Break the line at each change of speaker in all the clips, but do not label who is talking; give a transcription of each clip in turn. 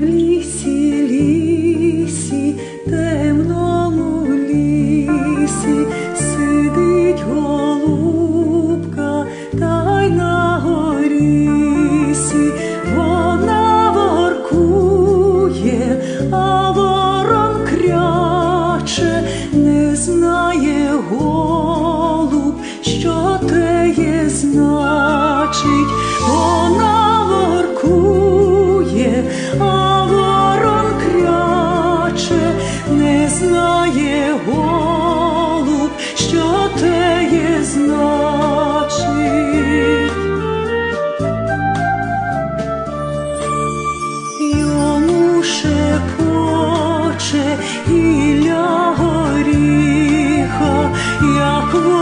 В лісі, лісі, темному лісі, сидить голубка, та й на горісі, вона воркує, а ворон не знає голуб,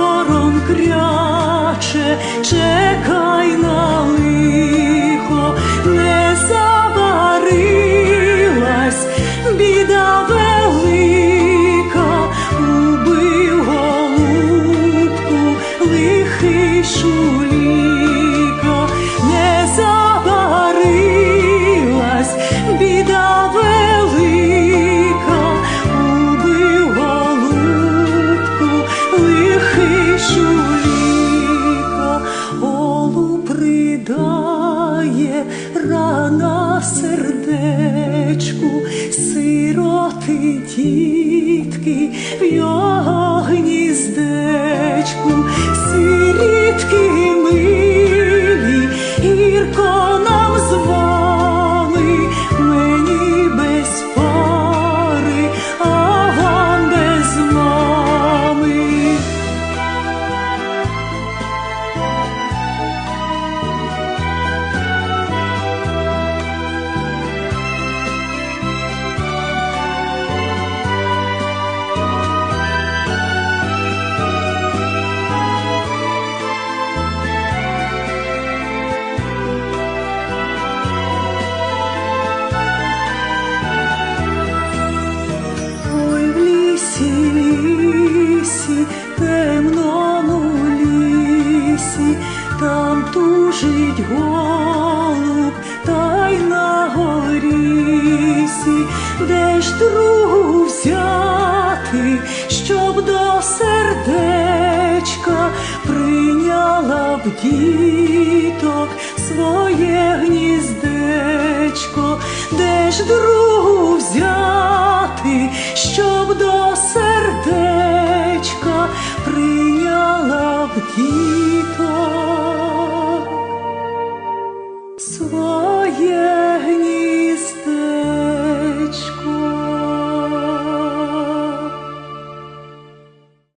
як кряче, чекай на лихо, сироти тітки в його гніздечку, лісі, там тужить голуб, та й на горісі, де ж другу взяти, щоб до сердечка прийняла б діток своє гніздечко, де ж другу kita